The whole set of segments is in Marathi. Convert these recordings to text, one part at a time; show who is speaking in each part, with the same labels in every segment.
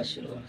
Speaker 1: ಆಶೀರ್ವಾದ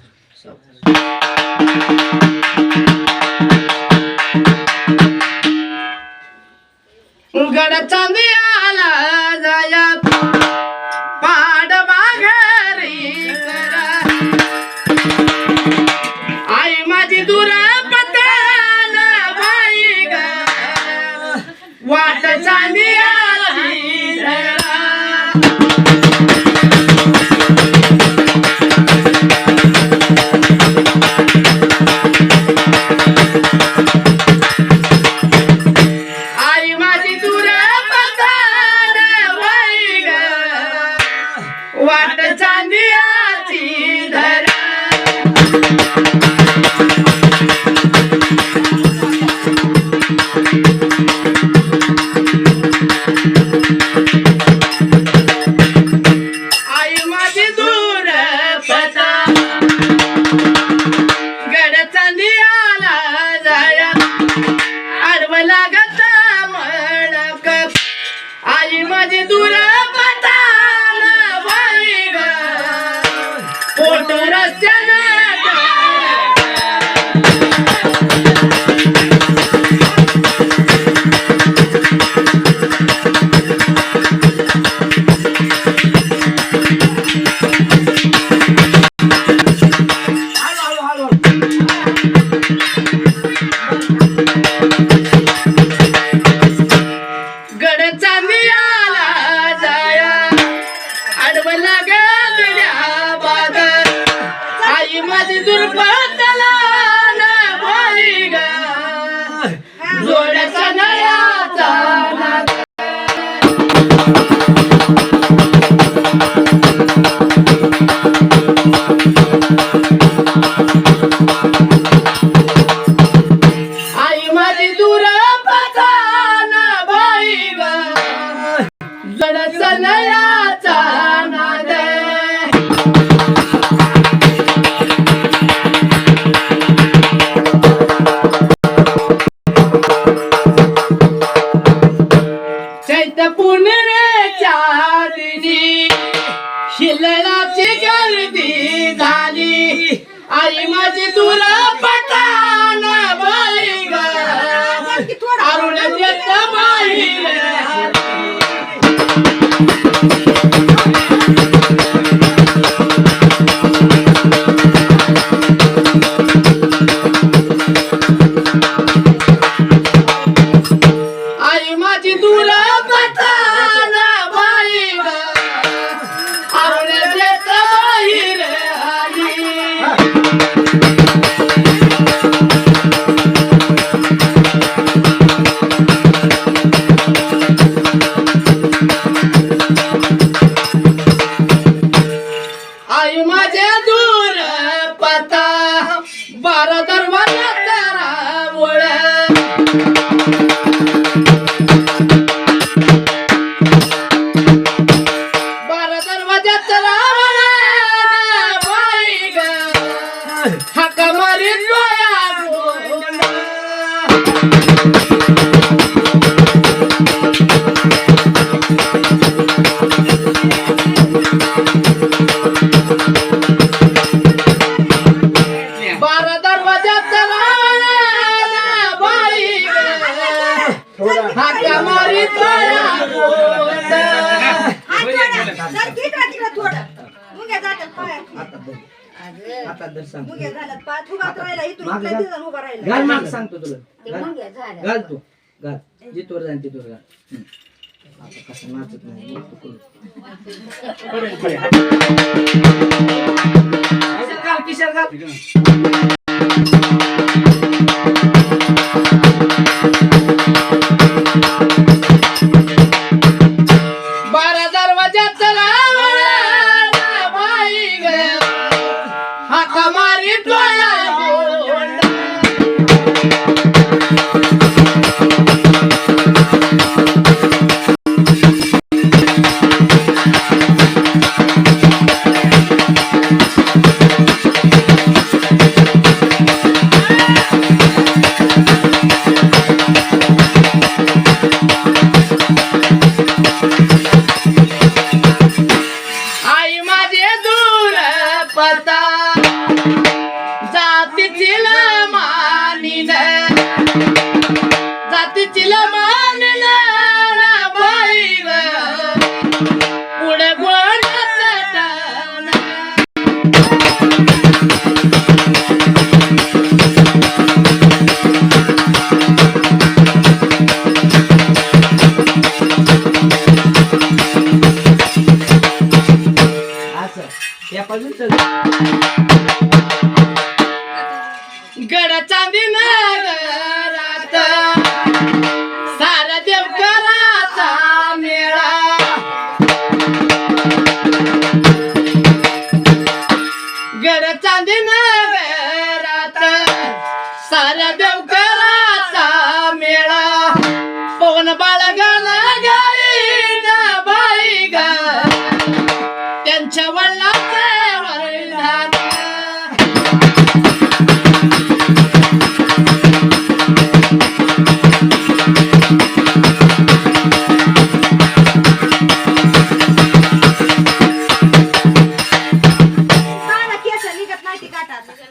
Speaker 1: आई माझी दुर्बल गर्दी झाली. आई माझी तुला पटान आई माझी तुला पटा বারাদার
Speaker 2: आता दर सांग घाल माग सांगतो तुला. घाल. घाल तू. घाल. जितवर जाईन तिथवर घाल. आता कसं नाचत नाही मग तू करू. परत घे. असं घाल,
Speaker 1: खिशात घाल. तिला मानला बाई पुढे गड चांदी नगरात गड